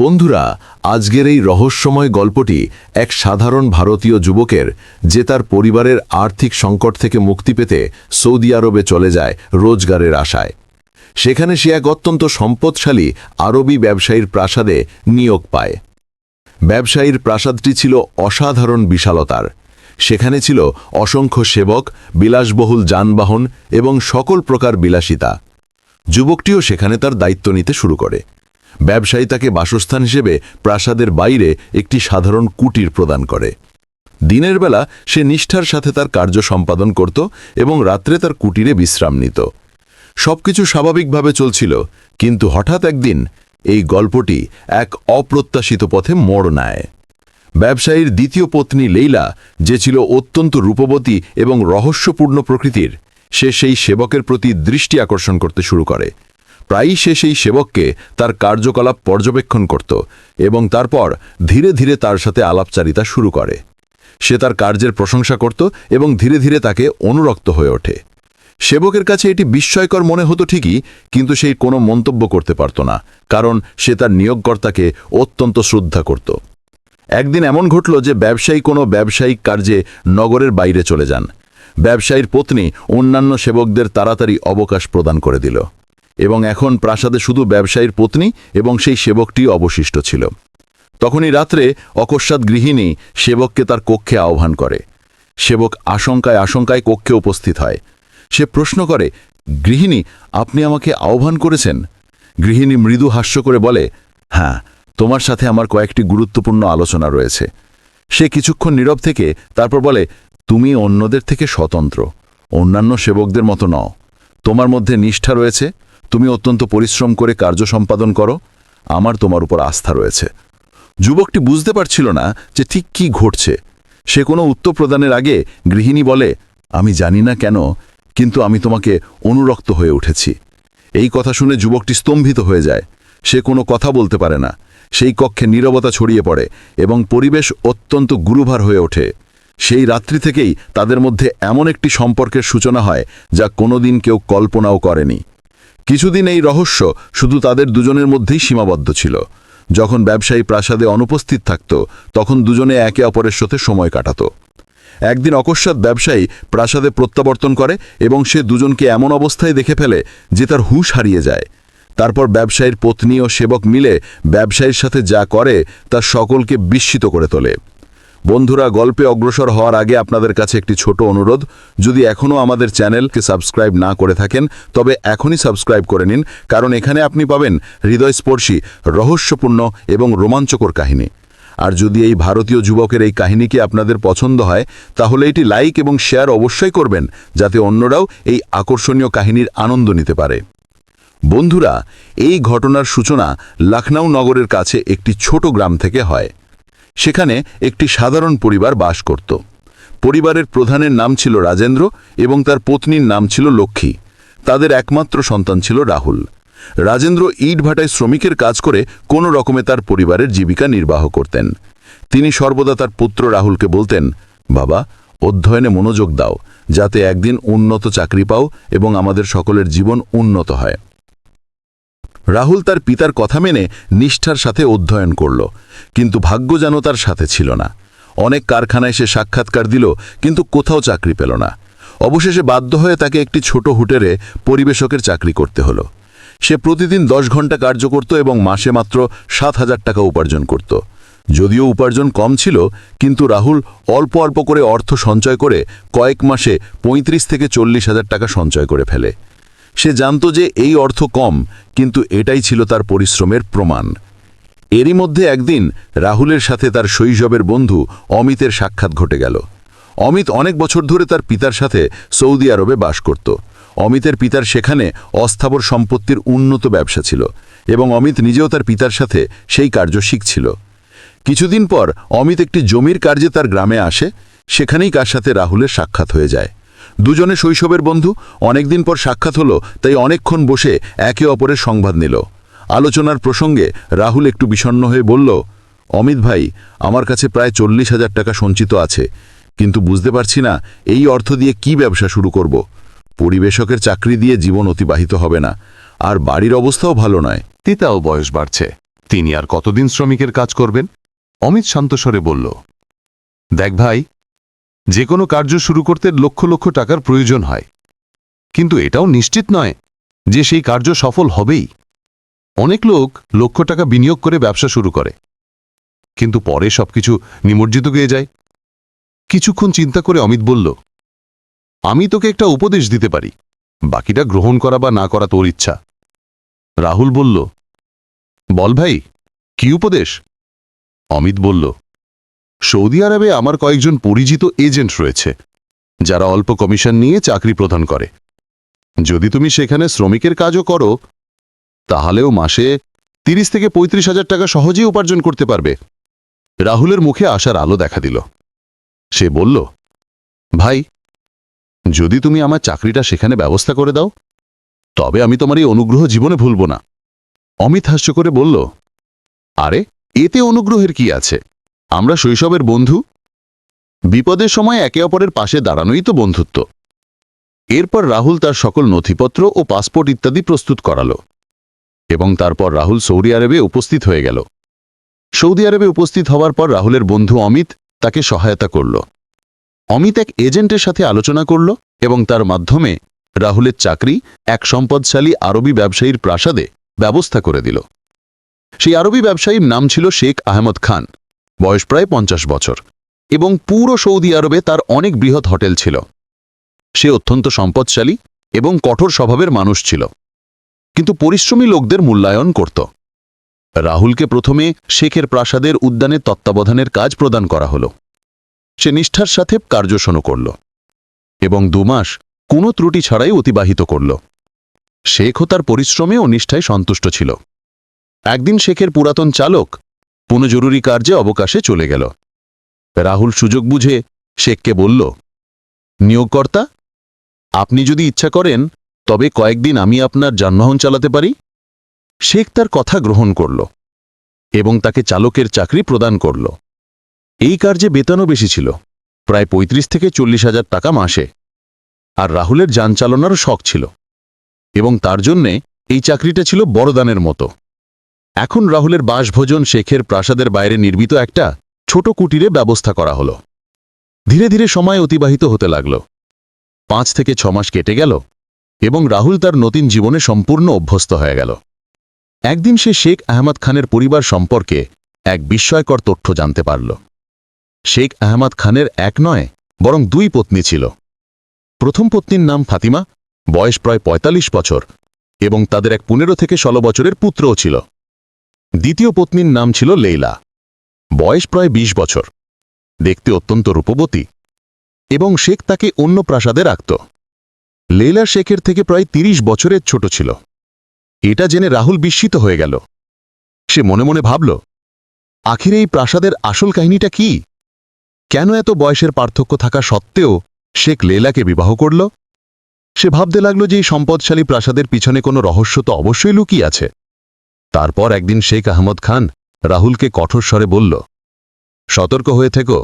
বন্ধুরা, আজকের এই রহস্যময় গল্পটি এক সাধারণ ভারতীয় যুবকের, যে তার পরিবারের আর্থিক সংকট থেকে মুক্তি পেতে সৌদি আরবে চলে যায় রোজগারের আশায়। সেখানে সে এক অত্যন্ত সম্পদশালী আরবি ব্যবসায়ীর প্রাসাদে নিয়োগ পায়। ব্যবসায়ীর প্রাসাদটি ছিল অসাধারণ বিশালতার। সেখানে ছিল অসংখ্য সেবক, বিলাসবহুল যানবাহন এবং সকল প্রকার বিলাসিতা। যুবকটিও সেখানে তার দায়িত্ব নিতে শুরু করে। ব্যবসায়ী তাকে বাসস্থান হিসেবে প্রাসাদের বাইরে একটি সাধারণ কুটির প্রদান করে। দিনের বেলা সে নিষ্ঠার সাথে তার কার্য সম্পাদন করত এবং রাত্রে তার কুটিরে বিশ্রাম নিত। সবকিছু স্বাভাবিকভাবে চলছিল, কিন্তু হঠাৎ একদিন এই গল্পটি এক অপ্রত্যাশিত পথে মোড় নেয়। ব্যবসায়ীর দ্বিতীয় পত্নী লেইলা, যে ছিল অত্যন্ত রূপবতী এবং রহস্যপূর্ণ প্রকৃতির, সে সেই সেবকের প্রতি দৃষ্টি আকর্ষণ করতে শুরু করে। প্রায়ই সে সেই সেবককে তার কার্যকলাপ পর্যবেক্ষণ করত এবং তারপর ধীরে ধীরে তার সাথে আলাপচারিতা শুরু করে। সে তার কার্যের প্রশংসা করত এবং ধীরে ধীরে তাকে অনুরক্ত হয়ে ওঠে। সেবকের কাছে এটি বিস্ময়কর মনে হতো ঠিকই, কিন্তু সেই কোনো মন্তব্য করতে পারত না, কারণ সে তার নিয়োগকর্তাকে অত্যন্ত শ্রদ্ধা করত। একদিন এমন ঘটল যে ব্যবসায়ী কোনো ব্যবসায়িক কার্যে নগরের বাইরে চলে যান। ব্যবসায়ীর পত্নী অন্যান্য সেবকদের তাড়াতাড়ি অবকাশ প্রদান করে দিল। এবং এখন প্রাসাদে শুধু ব্যবসায়ীর পত্নী এবং সেই সেবকটি অবশিষ্ট ছিল। তখনই রাত্রে অকস্মাৎ গৃহিণী সেবককে তার কক্ষে আহ্বান করে। সেবক আশঙ্কায় আশঙ্কায় কক্ষে উপস্থিত হয়। সে প্রশ্ন করে, গৃহিণী, আপনি আমাকে আহ্বান করেছেন? গৃহিণী মৃদু হাস্য করে বলে হ্যাঁ তোমার সাথে আমার কয়েকটি গুরুত্বপূর্ণ আলোচনা রয়েছে। সে কিছুক্ষণ নীরব থেকে তারপর বলে, তুমি অন্যদের থেকে স্বতন্ত্র। অন্যান্য সেবকদের মতো নও। তোমার মধ্যে নিষ্ঠা রয়েছে তুমি অত্যন্ত পরিশ্রম করে কার্য সম্পাদন করো, আমার তোমার উপর আস্থা রয়েছে। যুবকটি বুঝতে পারছিল না যে ঠিক কি ঘটছে। সে কোনো উত্তর প্রদানের আগে গৃহিণী বলে, আমি জানি না কেন, কিন্তু আমি তোমাকে অনুরক্ত হয়ে উঠেছি। এই কথা শুনে যুবকটি স্তম্ভিত হয়ে যায়। সে কোনো কথা বলতে পারে না। সেই কক্ষে নীরবতা ছড়িয়ে পড়ে এবং পরিবেশ অত্যন্ত গুরুভার হয়ে ওঠে। সেই রাত্রি থেকেই তাদের মধ্যে এমন একটি সম্পর্কের সূচনা হয় যা কোনোদিন কেউ কল্পনাও করেনি। কিছুদিন এই রহস্য শুধু তাদের দুজনের মধ্যেই সীমাবদ্ধ ছিল। যখন ব্যবসায়ী প্রাসাদে অনুপস্থিত থাকত, তখন দুজনে একে অপরের সাথে সময় কাটাত। একদিন অকস্মাৎ ব্যবসায়ী প্রাসাদে প্রত্যাবর্তন করে এবং সে দুজনকে এমন অবস্থায় দেখে ফেলে যে তার হুঁশ হারিয়ে যায়। তারপর ব্যবসায়ীর পত্নী ও সেবক মিলে ব্যবসায়ীর সাথে যা করে তা সকলকে বিস্মিত করে তোলে। বন্ধুরা, গল্পে অগ্রসর হওয়ার আগে আপনাদের কাছে একটি ছোট অনুরোধ। যদি এখনও আমাদের চ্যানেলকে সাবস্ক্রাইব না করে থাকেন, তবে এখনই সাবস্ক্রাইব করে নিন, কারণ এখানে আপনি পাবেন হৃদয়স্পর্শী, রহস্যপূর্ণ এবং রোমাঞ্চকর কাহিনী। আর যদি এই ভারতীয় যুবকের এই কাহিনীকে আপনাদের পছন্দ হয়, তাহলে এটি লাইক এবং শেয়ার অবশ্যই করবেন, যাতে অন্যরাও এই আকর্ষণীয় কাহিনীর আনন্দ নিতে পারে। বন্ধুরা, এই ঘটনার সূচনা লখনৌ নগরের কাছে একটি ছোট গ্রাম থেকে হয়। সেখানে একটি সাধারণ পরিবার বাস করত। পরিবারের প্রধানের নাম ছিল রাজেন্দ্র এবং তার পত্নীর নাম ছিল লক্ষ্মী। তাদের একমাত্র সন্তান ছিল রাহুল। রাজেন্দ্র ইট ভাটায় শ্রমিকের কাজ করে কোনো রকমে তার পরিবারের জীবিকা নির্বাহ করতেন। তিনি সর্বদা তার পুত্র রাহুলকে বলতেন, বাবা, অধ্যয়নে মনোযোগ দাও, যাতে একদিন উন্নত চাকরি পাও এবং আমাদের সকলের জীবন উন্নত হয়। রাহুল তার পিতার কথা মেনে নিষ্ঠার সাথে অধ্যয়ন করল, কিন্তু ভাগ্য যেন তার সাথে ছিল না। অনেক কারখানায় সে সাক্ষাৎকার দিল, কিন্তু কোথাও চাকরি পেল না। অবশেষে বাধ্য হয়ে তাকে একটি ছোট হোটেলে পরিবেশকের চাকরি করতে হলো। সে প্রতিদিন দশ ঘণ্টা কার্য করত এবং মাসে মাত্র সাত হাজার টাকা উপার্জন করত। যদিও উপার্জন কম ছিল, কিন্তু রাহুল অল্প অল্প করে অর্থ সঞ্চয় করে কয়েক মাসে ৩৫ থেকে চল্লিশ হাজার টাকা সঞ্চয় করে ফেলে। সে জানত যে এই অর্থ কম, কিন্তু এটাই ছিল তার পরিশ্রমের প্রমাণ। এরই মধ্যে একদিন রাহুলের সাথে তার শৈশবের বন্ধু অমিতের সাক্ষাৎ ঘটে গেল। অমিত অনেক বছর ধরে তার পিতার সাথে সৌদি আরবে বাস করত। অমিতের পিতার সেখানে অস্থাবর সম্পত্তির উন্নত ব্যবসা ছিল এবং অমিত নিজেও তার পিতার সাথে সেই কার্য শিখছিল। কিছুদিন পর অমিত একটি জমির কার্যে তার গ্রামে আসে, সেখানেই কার সাথে রাহুলের সাক্ষাৎ হয়ে যায়। দুজনে শৈশবের বন্ধু, অনেকদিন পর সাক্ষাৎ হলো, তাই অনেকক্ষণ বসে একে অপরের সংবাদ নিল। আলোচনার প্রসঙ্গে রাহুল একটু বিষণ্ণ হয়ে বলল, অমিত ভাই, আমার কাছে প্রায় চল্লিশ হাজার টাকা সঞ্চিত আছে, কিন্তু বুঝতে পারছি না এই অর্থ দিয়ে কি ব্যবসা শুরু করব। পরিবেশকের চাকরি দিয়ে জীবন অতিবাহিত হবে না, আর বাড়ির অবস্থাও ভালো নয়। তিতাও বয়স বাড়ছে, তিনি আর কতদিন শ্রমিকের কাজ করবেন? অমিত শান্তস্বরে বলল, দেখ ভাই যে কোনো কার্য শুরু করতে লক্ষ লক্ষ টাকার প্রয়োজন হয়। কিন্তু এটাও নিশ্চিত নয় যে সেই কার্য সফল হবেই। অনেক লোক লক্ষ টাকা বিনিয়োগ করে ব্যবসা শুরু করে। কিন্তু পরে সবকিছু নিমজ্জিত গিয়ে যায়। কিছুক্ষণ চিন্তা করে অমিত বলল, আমি তোকে একটা উপদেশ দিতে পারি। বাকিটা গ্রহণ করা বা না করা তোর ইচ্ছা। রাহুল বলল, বল ভাই, কি উপদেশ? অমিত বলল সৌদি আরবে আমার কয়েকজন পরিচিত এজেন্ট রয়েছে, যারা অল্প কমিশন নিয়ে চাকরি প্রদান করে। যদি তুমি সেখানে শ্রমিকের কাজও করো, তাহলেও মাসে তিরিশ থেকে পঁয়ত্রিশ হাজার টাকা সহজেই উপার্জন করতে পারবে। রাহুলের মুখে আসার আলো দেখা দিল। সে বলল, ভাই, যদি তুমি আমার চাকরিটা সেখানে ব্যবস্থা করে দাও, তবে আমি তোমার এই অনুগ্রহ জীবনে ভুলব না। অমিত হাস্য করে বলল, আরে, এতে অনুগ্রহের কি আছে? আমরা শৈশবের বন্ধু? বিপদের সময় একে অপরের পাশে দাঁড়ানোই তো বন্ধুত্ব। এরপর রাহুল তার সকল নথিপত্র ও পাসপোর্ট ইত্যাদি প্রস্তুত করালো এবং তারপর রাহুল সৌদি আরবে উপস্থিত হয়ে গেল। সৌদি আরবে উপস্থিত হওয়ার পর রাহুলের বন্ধু অমিত তাকে সহায়তা করল। অমিত এক এজেন্টের সাথে আলোচনা করল এবং তার মাধ্যমে রাহুলের চাকরি এক সম্পদশালী আরবি ব্যবসায়ীর প্রাসাদে ব্যবস্থা করে দিল। সেই আরবি ব্যবসায়ীর নাম ছিল শেখ আহমদ খান। বয়স প্রায় পঞ্চাশ বছর। এবং পুরো সৌদি আরবে তার অনেক বৃহৎ হোটেল ছিল। সে অত্যন্ত সম্পদশালী এবং কঠোর স্বভাবের মানুষ ছিল। কিন্তু পরিশ্রমী লোকদের মূল্যায়ন করত। রাহুলকে প্রথমে শেখের প্রাসাদের উদ্যানের তত্ত্বাবধানের কাজ প্রদান করা হল। সে নিষ্ঠার সাথে কার্য শুরু করল। এবং দুমাস কোনো ত্রুটি ছাড়াই অতিবাহিত করল। শেখও তার পরিশ্রমে ও নিষ্ঠায় সন্তুষ্ট ছিল। একদিন শেখের পুরাতন চালক কোনো জরুরি কার্যে অবকাশে চলে গেল। রাহুল সুযোগ বুঝে শেখকে বলল, নিয়োগকর্তা, আপনি যদি ইচ্ছা করেন, তবে কয়েকদিন আমি আপনার যানবাহন চালাতে পারি? শেখ তার কথা গ্রহণ করল এবং তাকে চালকের চাকরি প্রদান করল। এই কার্যে বেতনও বেশি ছিল, প্রায় ৩৫ থেকে চল্লিশ হাজার টাকা মাসে। আর রাহুলের যান চালানোরও শখ ছিল এবং তার জন্যে এই চাকরিটা ছিল বড়দানের মতো। এখন রাহুলের বাসভোজন শেখের প্রাসাদের বাইরে নির্মিত একটা ছোট কুটিরে ব্যবস্থা করা হল। ধীরে ধীরে সময় অতিবাহিত হতে লাগল। পাঁচ থেকে ছ মাস কেটে গেল এবং রাহুল তার নতুন জীবনে সম্পূর্ণ অভ্যস্ত হয়ে গেল। একদিন সে শেখ আহমদ খানের পরিবার সম্পর্কে এক বিস্ময়কর তথ্য জানতে পারল। শেখ আহমদ খানের এক নয়, বরং দুই পত্নী ছিল। প্রথম পত্নীর নাম ফাতিমা, বয়স প্রায় ৪৫ বছর, এবং তাদের এক পনেরো থেকে ষোলো বছরের পুত্রও ছিল। দ্বিতীয় পত্নীর নাম ছিল লেইলা। বয়স প্রায় ২০ বছর। দেখতে অত্যন্ত রূপবতী। এবং শেখ তাকে অন্য প্রাসাদে রাখত। লেইলা শেখের থেকে প্রায় ৩০ বছরের ছোট ছিল। এটা জেনে রাহুল বিস্মিত হয়ে গেল। সে মনে মনে ভাবল, আখির এই প্রাসাদের আসল কাহিনীটা কি? কেন এত বয়সের পার্থক্য থাকা সত্ত্বেও শেখ লেলাকে বিবাহ করল? সে ভাবতে লাগল যে এই সম্পদশালী প্রাসাদের পিছনে কোনো রহস্য তো অবশ্যই লুকিয়ে আছে। তারপর একদিন শেখ আহমদ খান রাহুলকে কঠোর স্বরে বলল, সতর্ক হয়ে থেকো।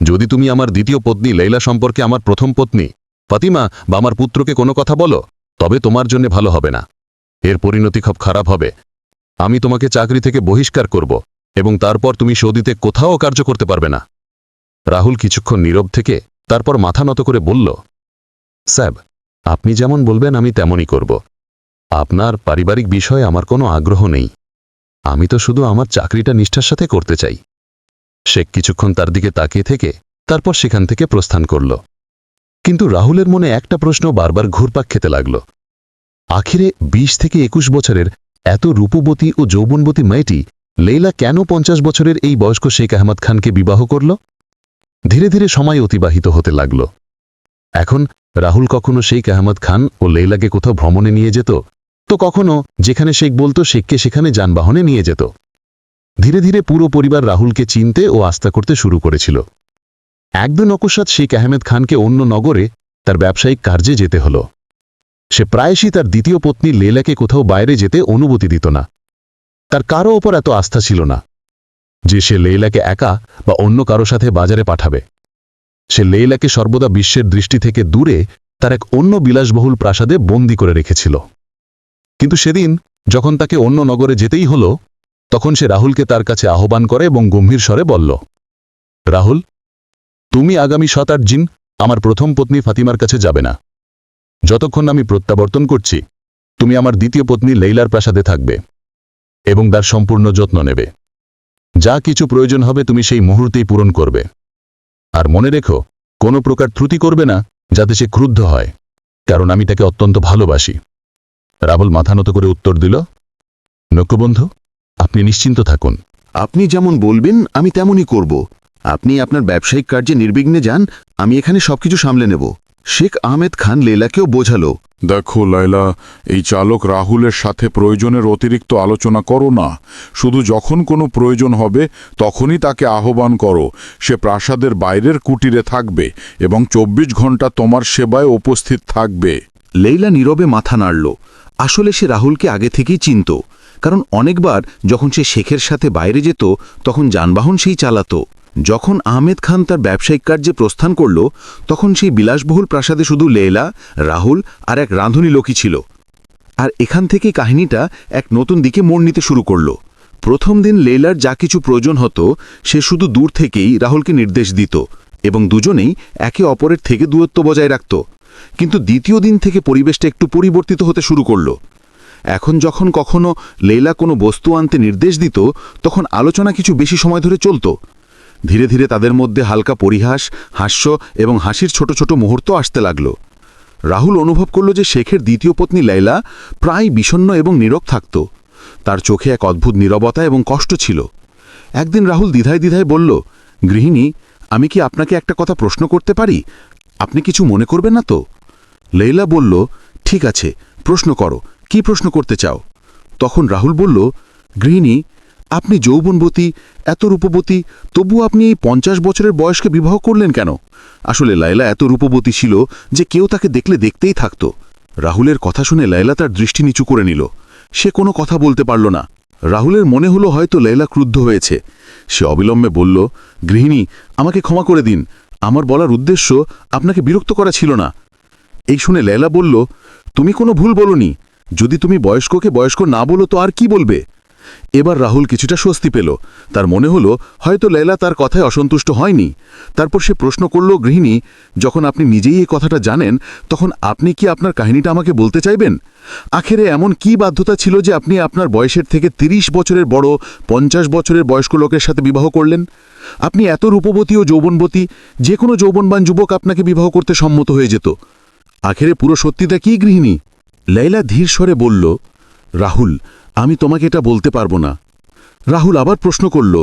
যদি তুমি আমার দ্বিতীয় পত্নী লেইলা সম্পর্কে আমার প্রথম পত্নী ফাতিমা বা আমার পুত্রকে কোনো কথা বলো, তবে তোমার জন্য ভালো হবে না। এর পরিণতি খুব খারাপ হবে। আমি তোমাকে চাকরি থেকে বহিষ্কার করব এবং তারপর তুমি সৌদিতে কোথাও কার্য করতে পারবে না। রাহুল কিছুক্ষণ নীরব থেকে তারপর মাথা নত করে বলল, স্যাব, আপনি যেমন বলবেন আমি তেমনই করব। আপনার পারিবারিক বিষয়ে আমার কোনো আগ্রহ নেই। আমি তো শুধু আমার চাকরিটা নিষ্ঠার সাথে করতে চাই। শেখ কিছুক্ষণ তার দিকে তাকিয়ে থেকে তারপর সেখান থেকে প্রস্থান করল। কিন্তু রাহুলের মনে একটা প্রশ্ন বারবার ঘুরপাক খেতে লাগল। আখিরে ২০ থেকে একুশ বছরের এত রূপবতী ও যৌবনবতী মেয়েটি লেইলা কেন পঞ্চাশ বছরের এই বয়স্ক শেখ আহমদ খানকে বিবাহ করল? ধীরে ধীরে সময় অতিবাহিত হতে লাগল। এখন রাহুল কখনো শেখ আহমদ খান ও লেইলাকে কোথাও ভ্রমণে নিয়ে যেত? তো কখনো যেখানে শেখ বলতো শেখকে সেখানে যানবাহনে নিয়ে যেত। ধীরে ধীরে পুরো পরিবার রাহুলকে চিনতে ও আস্থা করতে শুরু করেছিল। একদিন অকস্মাৎ শেখ আহমেদ খানকে অন্য নগরে তার ব্যবসায়িক কার্যে যেতে হল। সে প্রায়শই তার দ্বিতীয় পত্নী লেলাকে কোথাও বাইরে যেতে অনুমতি দিত না। তার কারও ওপর এত আস্থা ছিল না যে সে লেইলাকে একা বা অন্য কারও সাথে বাজারে পাঠাবে। সে লেইলাকে সর্বদা বিশ্বের দৃষ্টি থেকে দূরে তার এক অন্য বিলাসবহুল প্রাসাদে বন্দি করে রেখেছিল। কিন্তু সেদিন, যখন তাকে অন্য নগরে যেতেই হল, তখন সে রাহুলকে তার কাছে আহ্বান করে এবং গম্ভীর স্বরে বলল, রাহুল, তুমি আগামী সাত আট দিন আমার প্রথম পত্নী ফাতিমার কাছে যাবে না। যতক্ষণ আমি প্রত্যাবর্তন করছি, তুমি আমার দ্বিতীয় পত্নী লেইলার প্রাসাদে থাকবে এবং তার সম্পূর্ণ যত্ন নেবে। যা কিছু প্রয়োজন হবে তুমি সেই মুহূর্তেই পূরণ করবে। আর মনে রেখো, কোনো প্রকার ত্রুটি করবে না যাতে সে ক্রুদ্ধ হয়, কারণ আমি তাকে অত্যন্ত ভালোবাসি। রাহুল মাথা নত করে উত্তর দিল নক্যবন্ধু আপনি নিশ্চিন্ত থাকুন। আপনি যেমন বলবেন আমি তেমনই করব। আপনি আপনার ব্যবসায়িক কার্যে নির্বিঘ্নে যান আমি এখানে সবকিছু সামলে নেব। শেখ আহমেদ খান লেলাকেও বোঝালো। দেখো লাইলা এই চালক রাহুলের সাথে প্রয়োজনের অতিরিক্ত আলোচনা করো না। শুধু যখন কোনো প্রয়োজন হবে তখনই তাকে আহ্বান করো। সে প্রাসাদের বাইরের কুটিরে থাকবে এবং চব্বিশ ঘণ্টা তোমার সেবায় উপস্থিত থাকবে। লেইলা নীরবে মাথা নাড়ল। আসলে সে রাহুলকে আগে থেকেই চিনত, কারণ অনেকবার যখন সে শেখের সাথে বাইরে যেত, তখন যানবাহন সেই চালাতো। যখন আহমেদ খান তার ব্যবসায়িক কার্যে প্রস্থান করল, তখন সেই বিলাসবহুল প্রাসাদে শুধু লেলা রাহুল আর এক রাঁধুনি লোকই ছিল। আর এখান থেকেই কাহিনীটা এক নতুন দিকে মোড় নিতে শুরু করল। প্রথম দিন লেলার যা কিছু প্রয়োজন হতো, সে শুধু দূর থেকেই রাহুলকে নির্দেশ দিত এবং দুজনেই একে অপরের থেকে দূরত্ব বজায় রাখত। কিন্তু দ্বিতীয় দিন থেকে পরিবেশটা একটু পরিবর্তিত হতে শুরু করল। এখন যখন কখনো লেলা কোনো বস্তু আনতে নির্দেশ দিত, তখন আলোচনা কিছু বেশি সময় ধরে চলত। ধীরে ধীরে তাদের মধ্যে হালকা পরিহাস, হাস্য এবং হাসির ছোট ছোট মুহূর্ত আসতে লাগল। রাহুল অনুভব করল যে শেখের দ্বিতীয় পত্নী লাইলা প্রায় বিষণ্ণ এবং নীরব থাকত। তার চোখে এক অদ্ভুত নীরবতা এবং কষ্ট ছিল। একদিন রাহুল দ্বিধায় দ্বিধায় বলল, গৃহিণী, আমি কি আপনাকে একটা কথা প্রশ্ন করতে পারি? আপনি কিছু মনে করবেন না তো? লেইলা বলল, ঠিক আছে, প্রশ্ন করো, কি প্রশ্ন করতে চাও? তখন রাহুল বলল, গৃহিণী, আপনি যৌবনবতী, এত রূপবতী, তবু আপনি এই পঞ্চাশ বছরের বয়সকে বিবাহ করলেন কেন? আসলে লাইলা এত রূপবতী ছিল যে কেউ তাকে দেখলে দেখতেই থাকত। রাহুলের কথা শুনে লাইলা তার দৃষ্টি নিচু করে নিল। সে কোনো কথা বলতে পারল না। রাহুলের মনে হলো হয়তো লাইলা ক্রুদ্ধ হয়েছে। সে অবিলম্বে বলল, গৃহিণী, আমাকে ক্ষমা করে দিন আমার বলার উদ্দেশ্য আপনাকে বিরক্ত করা ছিল না। এই শুনে লেলা বলল, তুমি কোনো ভুল বলনি। যদি তুমি বয়স্ককে বয়স্ক না বলো তো আর কি বলবে? এবার রাহুল কিছুটা স্বস্তি পেল। তার মনে হলো, হয়তো লেলা তার কথায় অসন্তুষ্ট হয়নি। তারপর সে প্রশ্ন করল, গৃহিণী, যখন আপনি নিজেই এই কথাটা জানেন, তখন আপনি কি আপনার কাহিনীটা আমাকে বলতে চাইবেন? আখেরে এমন কি বাধ্যতা ছিল যে আপনি আপনার বয়সের থেকে ৩০ বছরের বড় পঞ্চাশ বছরের বয়স্ক লোকের সাথে বিবাহ করলেন? আপনি এত রূপবতী ও যৌবনবতী যে কোনো যৌবনবান যুবক আপনাকে বিবাহ করতে সম্মত হয়ে যেত। আখেরে পুরো সত্যিটা কি গৃহিণী? লাইলা ধীর স্বরে বলল, রাহুল, আমি তোমাকে এটা বলতে পারব না। রাহুল আবার প্রশ্ন করল,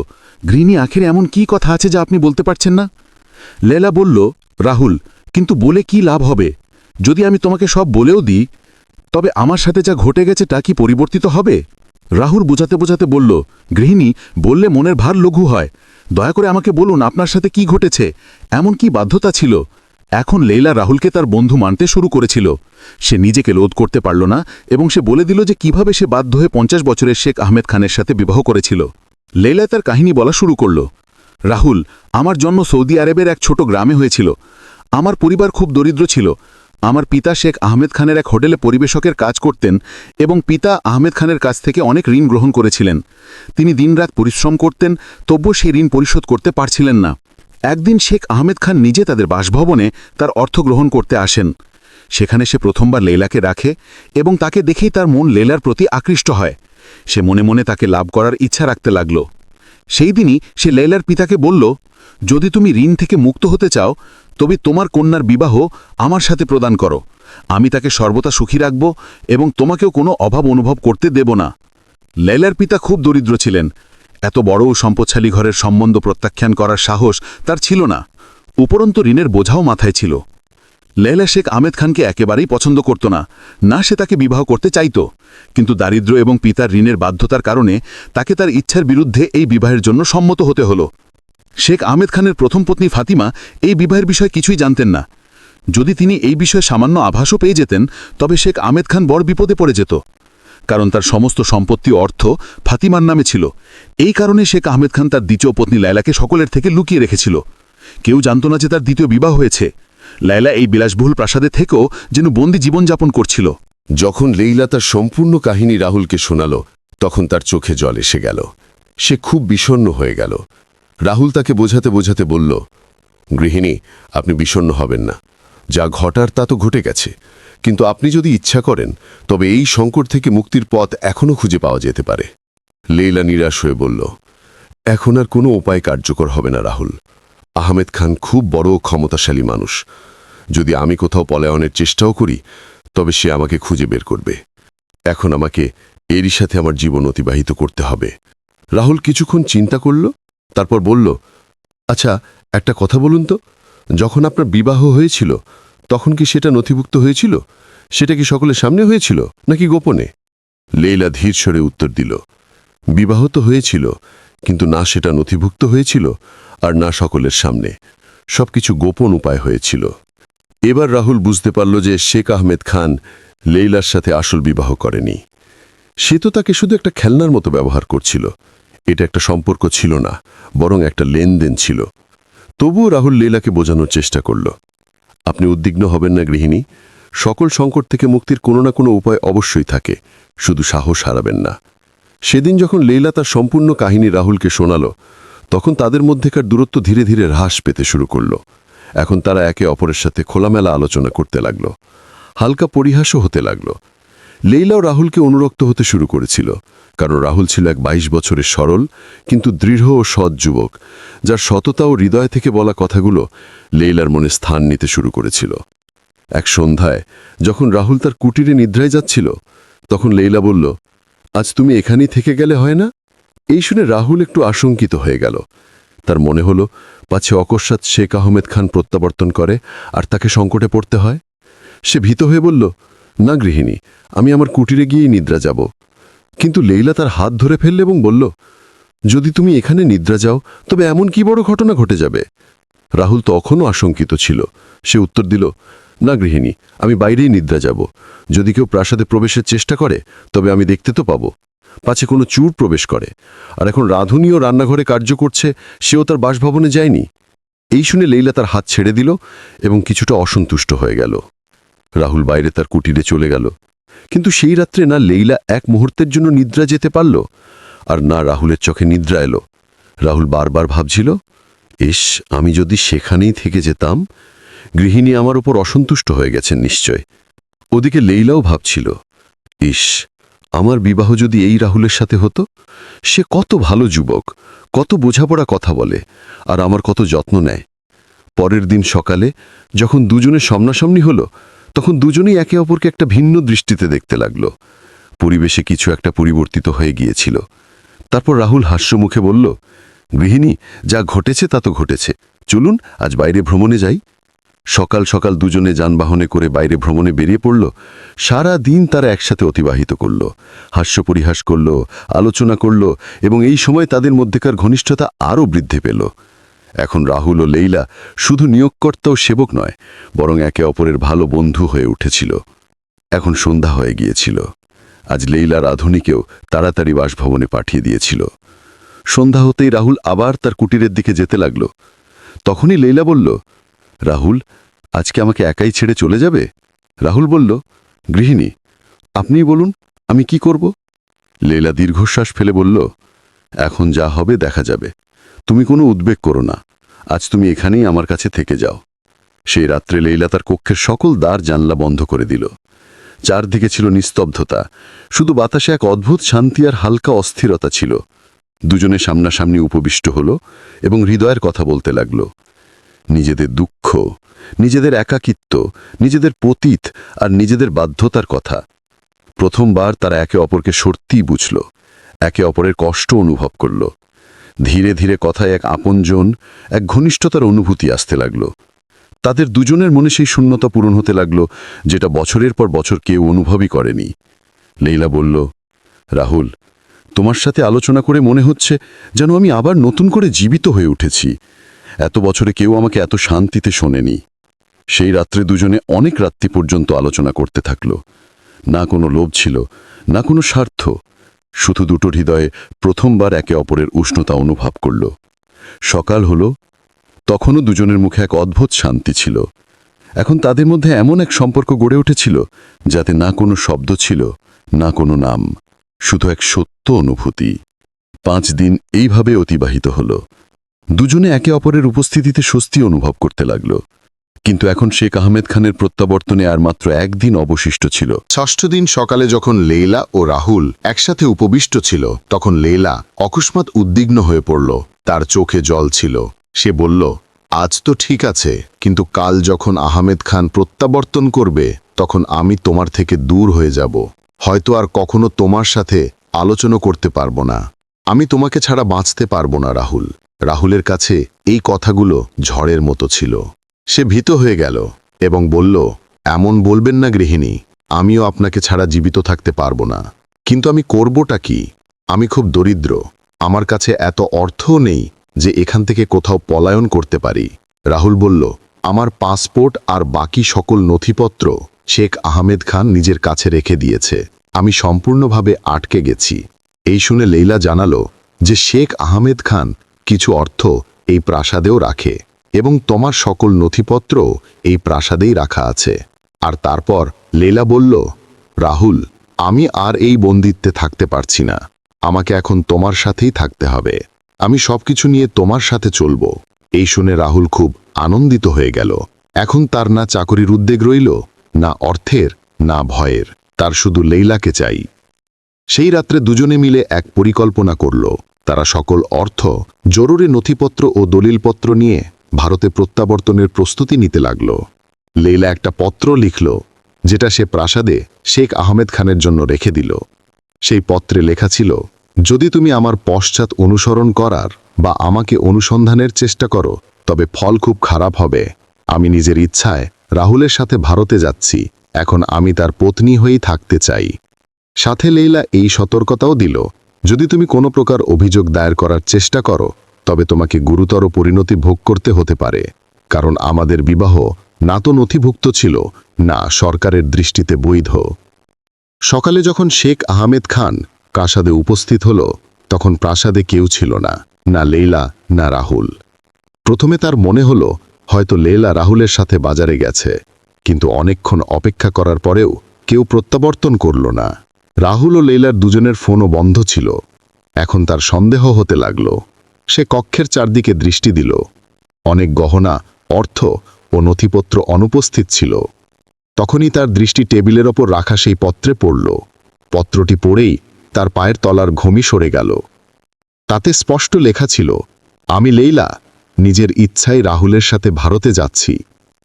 গৃহিণী, আখেরে এমন কি কথা আছে যা আপনি বলতে পারছেন না? লেলা বলল, রাহুল, কিন্তু বলে কি লাভ হবে? যদি আমি তোমাকে সব বলেও দিই, তবে আমার সাথে যা ঘটে গেছে তা কি পরিবর্তিত হবে? রাহুল বোঝাতে বোঝাতে বলল, গৃহিণী, বললে মনের ভার লঘু হয়। দয়া করে আমাকে বলুন আপনার সাথে কি ঘটেছে? এমন কি বাধ্যতা ছিল? এখন লেইলা রাহুলকে তার বন্ধু মানতে শুরু করেছিল। সে নিজেকে লোধ করতে পারল না এবং সে বলে দিল যে কীভাবে সে বাধ্য হয়ে পঞ্চাশ বছরের শেখ আহমেদ খানের সাথে বিবাহ করেছিল। লেইলা তার কাহিনী বলা শুরু করল, রাহুল, আমার জন্ম সৌদি আরবের এক ছোট গ্রামে হয়েছিল। আমার পরিবার খুব দরিদ্র ছিল। আমার পিতা শেখ আহমেদ খানের এক হোটেলে পরিবেশকের কাজ করতেন এবং পিতা আহমেদ খানের কাছ থেকে অনেক ঋণ গ্রহণ করেছিলেন। তিনি দিনরাত পরিশ্রম করতেন, তবুও সেই ঋণ পরিশোধ করতে পারছিলেন না। একদিন শেখ আহমেদ খান নিজে তাদের বাসভবনে তার অর্থ গ্রহণ করতে আসেন। সেখানে সে প্রথমবার লেলাকে রাখে এবং তাকে দেখেই তার মন লেলার প্রতি আকৃষ্ট হয়। সে মনে মনে তাকে লাভ করার ইচ্ছা রাখতে লাগল। সেই দিনই সে লেলার পিতাকে বলল, যদি তুমি ঋণ থেকে মুক্ত হতে চাও তবে তোমার কন্যার বিবাহ আমার সাথে প্রদান করো। আমি তাকে সর্বদা সুখী রাখব এবং তোমাকেও কোনো অভাব অনুভব করতে দেব না। লেলার পিতা খুব দরিদ্র ছিলেন। এত বড় সম্পদশালী ঘরের সম্বন্ধ প্রত্যাখ্যান করার সাহস তার ছিল না। উপরন্ত ঋণের বোঝাও মাথায় ছিল। লেলা শেখ আহমেদ খানকে একেবারেই পছন্দ করত না। না সে তাকে বিবাহ করতে চাইত। কিন্তু দারিদ্র এবং পিতার ঋণের বাধ্যতার কারণে তাকে তার ইচ্ছার বিরুদ্ধে এই বিবাহের জন্য সম্মত হতে হল। শেখ আহমেদ খানের প্রথম পত্নী ফাতিমা এই বিবাহের বিষয়ে কিছুই জানতেন না। যদি তিনি এই বিষয়ে সামান্য আভাসও পেয়ে যেতেন, তবে শেখ আহমেদ খান বড় বিপদে পড়ে যেত। কারণ তার সমস্ত সম্পত্তি অর্থ ফাতিমার নামে ছিল। এই কারণে শেখ আহমেদ খান তার দ্বিতীয় পত্নী লায়লাকে সকলের থেকে লুকিয়ে রেখেছিল। কেউ জানত না যে তার দ্বিতীয় বিবাহ হয়েছে। লায়লা এই বিলাসবহুল প্রাসাদে থেকেও যেন বন্দি জীবনযাপন করছিল। যখন লেইলা তার সম্পূর্ণ কাহিনী রাহুলকে শোনাল, তখন তার চোখে জল এসে গেল। সে খুব বিষণ্ণ হয়ে গেল। রাহুল তাকে বোঝাতে বোঝাতে বলল, গৃহিণী, আপনি বিষণ্ণ হবেন না। যা ঘটার তা তো ঘটে গেছে। কিন্তু আপনি যদি ইচ্ছা করেন, তবে এই সংকট থেকে মুক্তির পথ এখনও খুঁজে পাওয়া যেতে পারে। লেইলা নিরাশ হয়ে বলল, এখন আর কোনো উপায় কার্যকর হবে না, রাহুল। আহমেদ খান খুব বড় ক্ষমতাশালী মানুষ। যদি আমি কোথাও পলায়নের চেষ্টাও করি, তবে সে আমাকে খুঁজে বের করবে। এখন আমাকে এরই সাথে আমার জীবন অতিবাহিত করতে হবে। রাহুল কিছুক্ষণ চিন্তা করল তারপর বলল আচ্ছা একটা কথা বলুন তো। যখন আপনার বিবাহ হয়েছিল, তখন কি সেটা নথিভুক্ত হয়েছিল? সেটা কি সকলের সামনে হয়েছিল, নাকি গোপনে? লেইলা ধীর স্বরে উত্তর দিল, বিবাহ তো হয়েছিল, কিন্তু না সেটা নথিভুক্ত হয়েছিল আর না সকলের সামনে। সবকিছু গোপন উপায় হয়েছিল। এবার রাহুল বুঝতে পারল যে শেখ আহমেদ খান লেইলার সাথে আসল বিবাহ করেনি। সে তো তাকে শুধু একটা খেলনার মতো ব্যবহার করছিল। এটা একটা সম্পর্ক ছিল না, বরং একটা লেনদেন ছিল। তবুও রাহুল লীলাকে বোঝানোর চেষ্টা করল। আপনি উদ্বিগ্ন হবেন না, গৃহিণী। সকল সংকট থেকে মুক্তির কোনো না কোনো উপায় অবশ্যই থাকে, শুধু সাহস হারাবেন না। সেদিন যখন লীলা তার সম্পূর্ণ কাহিনী রাহুলকে শোনাল, তখন তাদের মধ্যেকার দূরত্ব ধীরে ধীরে হ্রাস পেতে শুরু করল। এখন তারা একে অপরের সাথে খোলামেলা আলোচনা করতে লাগল। হালকা পরিহাসও হতে লাগল। লেইলাও রাহুলকে অনুরক্ত হতে শুরু করেছিল, কারণ রাহুল ছিল এক ২২ বছরের সরল, কিন্তু দৃঢ় ও সৎ যুবক, যার সততা ও হৃদয় থেকে বলা কথাগুলো লেইলার মনে স্থান নিতে শুরু করেছিল। এক সন্ধ্যায়, যখন রাহুল তার কুটিরে নিদ্রায় যাচ্ছিল, তখন লেইলা বলল, আজ তুমি এখানেই থেকে গেলে হয় না? এই শুনে রাহুল একটু আশঙ্কিত হয়ে গেল। তার মনে হল, পাছে অকস্মাৎ শেখ আহমেদ খান প্রত্যাবর্তন করে আর তাকে সংকটে পড়তে হয়? সে ভীত হয়ে বলল না গৃহিণী, আমি আমার কুটিরে গিয়েই নিদ্রা যাব। কিন্তু লেইলা তার হাত ধরে ফেললে এবং বলল, যদি তুমি এখানে নিদ্রা যাও, তবে এমন কি বড় ঘটনা ঘটে যাবে? রাহুল তখনও আশঙ্কিত ছিল। সে উত্তর দিল, না গৃহিণী, আমি বাইরেই নিদ্রা যাব। যদি কেউ প্রাসাদে প্রবেশের চেষ্টা করে, তবে আমি দেখতে তো পাবো। পাছে কোনো চুর প্রবেশ করে। আর এখন রাঁধুনিও রান্নাঘরে কার্য করছে, সেও তার বাসভবনে যায়নি। এই শুনে লেইলা তার হাত ছেড়ে দিল এবং কিছুটা অসন্তুষ্ট হয়ে গেল। রাহুল বাইরে তার কুটিরে চলে গেল। কিন্তু সেই রাত্রে না লেইলা এক মুহূর্তের জন্য নিদ্রা যেতে পারল, আর না রাহুলের চোখে নিদ্রা এলো। রাহুল বারবার ভাবছিল, ইস, আমি যদি সেখানেই থেকে যেতাম, গৃহিণী আমার উপর অসন্তুষ্ট হয়ে গেছেন নিশ্চয়। ওদিকে লেইলাও ভাবছিল, ইস, আমার বিবাহ যদি এই রাহুলের সাথে হতো, সে কত ভালো যুবক, কত বোঝাপড়া কথা বলে, আর আমার কত যত্ন নেয়। পরের দিন সকালে যখন দুজনের সামনাসামনি হলো তখন দুজনেই একে অপরকে একটা ভিন্ন দৃষ্টিতে দেখতে লাগল। পরিবেশে কিছু একটা পরিবর্তিত হয়ে গিয়েছিল। তারপর রাহুল হাস্যমুখে বলল, গৃহিণী, যা ঘটেছে তা তো ঘটেছে। চলুন, আজ বাইরে ভ্রমণে যাই। সকাল সকাল দুজনে যানবাহনে করে বাইরে ভ্রমণে বেরিয়ে পড়ল। সারা দিন তারা একসাথে অতিবাহিত করল, হাস্য পরিহাস করল, আলোচনা করল এবং এই সময় তাদের মধ্যেকার ঘনিষ্ঠতা আরও বৃদ্ধি পেল। এখন রাহুল ও লেইলা শুধু নিয়োগকর্তা ও সেবক নয়, বরং একে অপরের ভালো বন্ধু হয়ে উঠেছিল। এখন সন্ধ্যা হয়ে গিয়েছিল। আজ লেইলা রাধুনীকেও তাড়াতাড়ি বাসভবনে পাঠিয়ে দিয়েছিল। সন্ধ্যা হতেই রাহুল আবার তার কুটিরের দিকে যেতে লাগল। তখনই লেইলা বলল, রাহুল, আজকে আমাকে একাই ছেড়ে চলে যাবে? রাহুল বলল, গৃহিণী, আপনিই বলুন, আমি কি করব? লেলা দীর্ঘশ্বাস ফেলে বলল, এখন যা হবে দেখা যাবে। তুমি কোনো উদ্বেগ করো না। আজ তুমি এখানেই আমার কাছে থেকে যাও। সেই রাত্রে লেইলা তার কক্ষের সকল দ্বার জানলা বন্ধ করে দিল। চারদিকে ছিল নিস্তব্ধতা। শুধু বাতাসে এক অদ্ভুত শান্তি আর হালকা অস্থিরতা ছিল। দুজনে সামনাসামনি উপবিষ্ট হল এবং হৃদয়ের কথা বলতে লাগল। নিজেদের দুঃখ, নিজেদের একাকিত্ব, নিজেদের পতীত আর নিজেদের বাধ্যতার কথা। প্রথমবার তারা একে অপরকে সত্যিই বুঝল, একে অপরের কষ্ট অনুভব করল। ধীরে ধীরে কথায় এক আপনজন, এক ঘনিষ্ঠতার অনুভূতি আসতে লাগল। তাদের দুজনের মনে সেই শূন্যতা পূরণ হতে লাগল, যেটা বছরের পর বছর কেউ অনুভবই করেনি। লেইলা বলল, রাহুল, তোমার সাথে আলোচনা করে মনে হচ্ছে যেন আমি আবার নতুন করে জীবিত হয়ে উঠেছি। এত বছরে কেউ আমাকে এত শান্তিতে শোনেনি। সেই রাত্রে দুজনে অনেক রাত্রি পর্যন্ত আলোচনা করতে থাকল। না কোনো লোভ ছিল, না কোনো স্বার্থ। শুধু দুটো হৃদয়ে প্রথমবার একে অপরের উষ্ণতা অনুভব করল। সকাল হল, তখনও দুজনের মুখে এক অদ্ভুত শান্তি ছিল। এখন তাদের মধ্যে এমন এক সম্পর্ক গড়ে উঠেছিল যাতে না কোনো শব্দ ছিল, না কোনো নাম, শুধু এক সত্য অনুভূতি। পাঁচ দিন এইভাবে অতিবাহিত হল। দুজনে একে অপরের উপস্থিতিতে স্বস্তি অনুভব করতে লাগল। কিন্তু এখন শেখ আহমেদ খানের প্রত্যাবর্তনে আর মাত্র একদিন অবশিষ্ট ছিল। ষষ্ঠ দিন সকালে যখন লেইলা ও রাহুল একসাথে উপবিষ্ট ছিল, তখন লেইলা অকস্মাৎ উদ্বিগ্ন হয়ে পড়ল। তার চোখে জল ছিল। সে বলল, আজ তো ঠিক আছে, কিন্তু কাল যখন আহমেদ খান প্রত্যাবর্তন করবে, তখন আমি তোমার থেকে দূর হয়ে যাব। হয়তো আর কখনো তোমার সাথে আলোচনা করতে পারব না। আমি তোমাকে ছাড়া বাঁচতে পারব না, রাহুল। রাহুলের কাছে এই কথাগুলো ঝড়ের মতো ছিল। সে ভীত হয়ে গেল এবং বলল, এমন বলবেন না গৃহিণী, আমিও আপনাকে ছাড়া জীবিত থাকতে পারব না। কিন্তু আমি করবটা কি? আমি খুব দরিদ্র। আমার কাছে এত অর্থও নেই যে এখান থেকে কোথাও পলায়ন করতে পারি। রাহুল বলল, আমার পাসপোর্ট আর বাকি সকল নথিপত্র শেখ আহমেদ খান নিজের কাছে রেখে দিয়েছে। আমি সম্পূর্ণভাবে আটকে গেছি। এই শুনে লেইলা জানালো যে শেখ আহমেদ খান কিছু অর্থ এই প্রাসাদেও রাখে। এবং তোমার সকল নথিপত্র এই প্রাসাদেই রাখা আছে। আর তারপর লেলা বলল, রাহুল, আমি আর এই বন্দিত্বে থাকতে পারছি না। আমাকে এখন তোমার সাথেই থাকতে হবে। আমি সবকিছু নিয়ে তোমার সাথে চলব এই শুনে রাহুল খুব আনন্দিত হয়ে গেল। এখন তার না চাকরির উদ্বেগ রইল, না অর্থের, না ভয়ের। তার শুধু লেইলাকে চাই। সেই রাত্রে দুজনে মিলে এক পরিকল্পনা করল। তারা সকল অর্থ, জরুরি নথিপত্র ও দলিলপত্র নিয়ে ভারতে প্রত্যাবর্তনের প্রস্তুতি নিতে লাগল। লেইলা একটা পত্র লিখল, যেটা সে প্রাসাদে শেখ আহমেদ খানের জন্য রেখে দিল। সেই পত্রে লেখা ছিল, যদি তুমি আমার পশ্চাৎ অনুসরণ করার বা আমাকে অনুসন্ধানের চেষ্টা করো, তবে ফল খুব খারাপ হবে। আমি নিজের ইচ্ছায় রাহুলের সাথে ভারতে যাচ্ছি। এখন আমি তার পত্নী হয়েই থাকতে চাই। সাথে লেইলা এই সতর্কতাও দিল, যদি তুমি কোনো প্রকার অভিযোগ দায়ের করার চেষ্টা করো তবে তোমাকে গুরুতর পরিণতি ভোগ করতে হতে পারে, কারণ আমাদের বিবাহ না তো নথিভুক্ত ছিল, না সরকারের দৃষ্টিতে বৈধ। সকালে যখন শেখ আহমেদ খান প্রাসাদে উপস্থিত হল, তখন প্রাসাদে কেউ ছিল না না লেইলা, না রাহুল। প্রথমে তার মনে হল, হয়তো লেলা রাহুলের সাথে বাজারে গেছে, কিন্তু অনেকক্ষণ অপেক্ষা করার পরেও কেউ প্রত্যাবর্তন করল না। রাহুল ও লেলার দুজনের ফোনও বন্ধ ছিল, এখন তার সন্দেহ হতে লাগল। সে কক্ষের চারদিকে দৃষ্টি দিল। অনেক গহনা, অর্থ ও নথিপত্র অনুপস্থিত ছিল। তখনই তার দৃষ্টি টেবিলের ওপর রাখা সেই পত্রে পড়ল। পত্রটি পড়েই তার পায়ের তলার ঘমি সরে গেল। তাতে স্পষ্ট লেখা ছিল, আমি লেইলা, নিজের ইচ্ছায় রাহুলের সাথে ভারতে যাচ্ছি।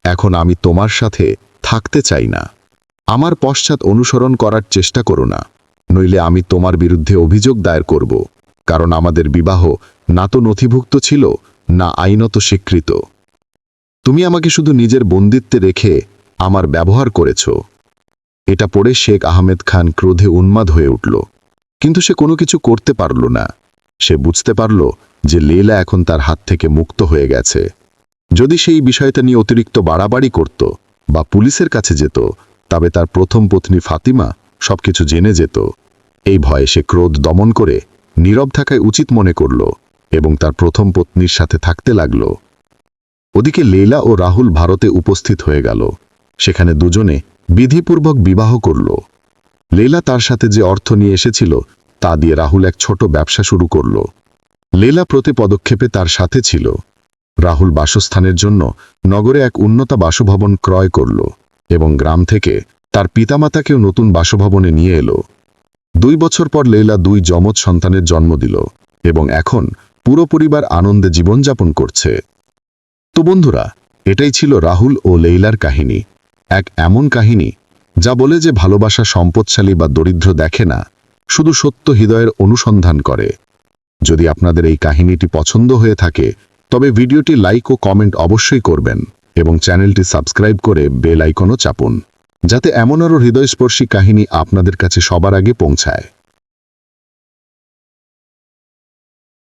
এখন আমি তোমার সাথে থাকতে চাই না। আমার পশ্চাৎ অনুসরণ করার চেষ্টা করো না। নইলে আমি তোমার বিরুদ্ধে অভিযোগ দায়ের করব, কারণ আমাদের বিবাহ না তো নথিভুক্ত ছিল, না আইনত স্বীকৃত। তুমি আমাকে শুধু নিজের বন্দিত্বে রেখে আমার ব্যবহার করেছ। এটা পড়ে শেখ আহমেদ খান ক্রোধে উন্মাদ হয়ে উঠল। কিন্তু সে কোনো কিছু করতে পারল না। সে বুঝতে পারল যে লেলা এখন তার হাত থেকে মুক্ত হয়ে গেছে। যদি সেই বিষয়টা নিয়ে অতিরিক্ত বাড়াবাড়ি করত বা পুলিশের কাছে যেত, তবে তার প্রথম পত্নী ফাতিমা সবকিছু জেনে যেত। এই ভয়ে সে ক্রোধ দমন করে নীরব থাকায় উচিত মনে করল এবং তার প্রথম পত্নীর সাথে থাকতে লাগল। ওদিকে লেলা ও রাহুল ভারতে উপস্থিত হয়ে গেল। সেখানে দুজনে বিধিপূর্বক বিবাহ করল। লেলা তার সাথে যে অর্থ নিয়ে এসেছিল, তা দিয়ে রাহুল এক ছোট ব্যবসা শুরু করল। লেলা প্রতি পদক্ষেপে তার সাথে ছিল। রাহুল বাসস্থানের জন্য নগরে এক উন্নত বাসভবন ক্রয় করল এবং গ্রাম থেকে তার পিতামাতাকেও নতুন বাসভবনে নিয়ে এলো। দুই বছর পর লেলা দুই যমজ সন্তানের জন্ম দিল এবং এখন পুরো পরিবার আনন্দে জীবনযাপন করছে। তো বন্ধুরা, এটাই ছিল রাহুল ও লেইলার কাহিনী। এক এমন কাহিনী যা বলে যে ভালোবাসা সম্পদশালী বা দরিদ্র দেখে না, শুধু সত্য হৃদয়ের অনুসন্ধান করে। যদি আপনাদের এই কাহিনীটি পছন্দ হয়ে থাকে, তবে ভিডিওটি লাইক ও কমেন্ট অবশ্যই করবেন এবং চ্যানেলটি সাবস্ক্রাইব করে বেল আইকনও চাপুন, যাতে এমন আরও হৃদয়স্পর্শী কাহিনী আপনাদের কাছে সবার আগে পৌঁছায়।